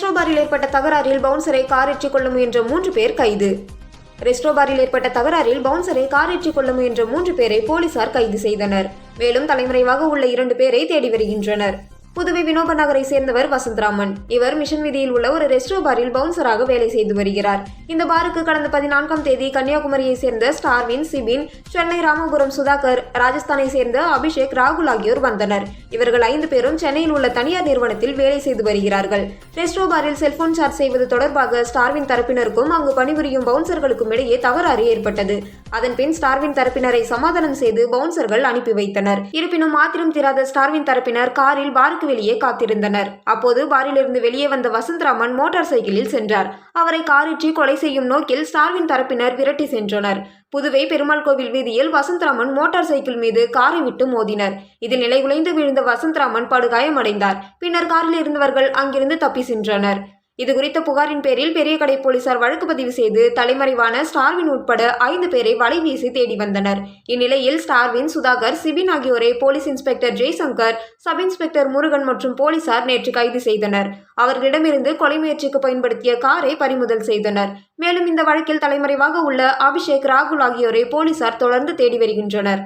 ரெஸ்டோபாரில் ஏற்பட்ட தகராறில் பவுன்சரை காரேற்றிக் கொள்ள முயன்ற மூன்று பேர் கைது. ரெஸ்டோபாரில் ஏற்பட்ட தகராறில் பவுன்சரை காரேற்றி கொள்ள முயன்ற மூன்று பேரை போலீசார் கைது செய்தனர். மேலும் தலைமறைவாக உள்ள இரண்டு பேரை தேடி வருகின்றனர். புதுவை வினோப நகரை சேர்ந்தவர் வசந்தராமன். இவர் மிஷன் வீதியில் உள்ள ஒரு ரெஸ்டோ பாரில் பவுன்சராக வேலை செய்து வருகிறார். இந்த பாருக்கு கடந்த பதினான்காம் தேதி கன்னியாகுமரியை சேர்ந்த ஸ்டார்வின் சிபின் சென்னை ராமபுரம் சுதாகர் ராஜஸ்தானை சேர்ந்த அபிஷேக் ராகுல் ஆகியோர் வந்தனர். இவர்கள் ஐந்து பேரும் சென்னையில் உள்ள தனியார் நிறுவனத்தில் வேலை செய்து வருகிறார்கள். ரெஸ்டோ பாரில் செல்போன் சார்ஜ் செய்வது தொடர்பாக ஸ்டார்வின் தரப்பினருக்கும் அங்கு பணிபுரியும் பவுன்சர்களுக்கும் இடையே தகராறு ஏற்பட்டது. அதன்பின் ஸ்டார்வின் தரப்பினரை சமாதானம் செய்து பவுன்சர்கள் அனுப்பி வைத்தனர். இருப்பினும் மாத்திரம் தீராத ஸ்டார்வின் தரப்பினர் காரில் பாருக்கு வெளியே காத்திருந்தனர். அப்போது பாரிலிருந்து வெளியே வந்த வசந்தராமன் மோட்டார் சைக்கிளில் சென்றார். அவரை காரிற்றி கொலை செய்யும் நோக்கில் ஸ்டார்வின் தரப்பினர் விரட்டி சென்றனர். புதுவை பெருமாள் கோவில் வீதியில் வசந்தராமன் மோட்டார் சைக்கிள் மீது காரை விட்டு மோதினர். இதில் நிலைகுலைந்து விழுந்த வசந்தராமன் படுகாயமடைந்தார். பின்னர் காரில் இருந்தவர்கள் அங்கிருந்து தப்பி சென்றனர். இது குறித்த புகாரின் பேரில் பெரிய கடை போலீசார் வழக்கு பதிவு செய்து தலைமறைவான ஸ்டார்வின் உட்பட ஐந்து பேரை வலை வீசி தேடி வந்தனர். இந்நிலையில் ஸ்டார்வின் சுதாகர் சிபின் ஆகியோரை police inspector Jaishankar sub inspector Murugan மற்றும் போலீசார் நேற்று கைது செய்தனர். அவர்களிடமிருந்து கொலை முயற்சிக்கு பயன்படுத்திய காரை பறிமுதல் செய்தனர். மேலும் இந்த வழக்கில் தலைமறைவாக உள்ள அபிஷேக் ராகுல் ஆகியோரை போலீசார் தொடர்ந்து தேடி வருகின்றனர்.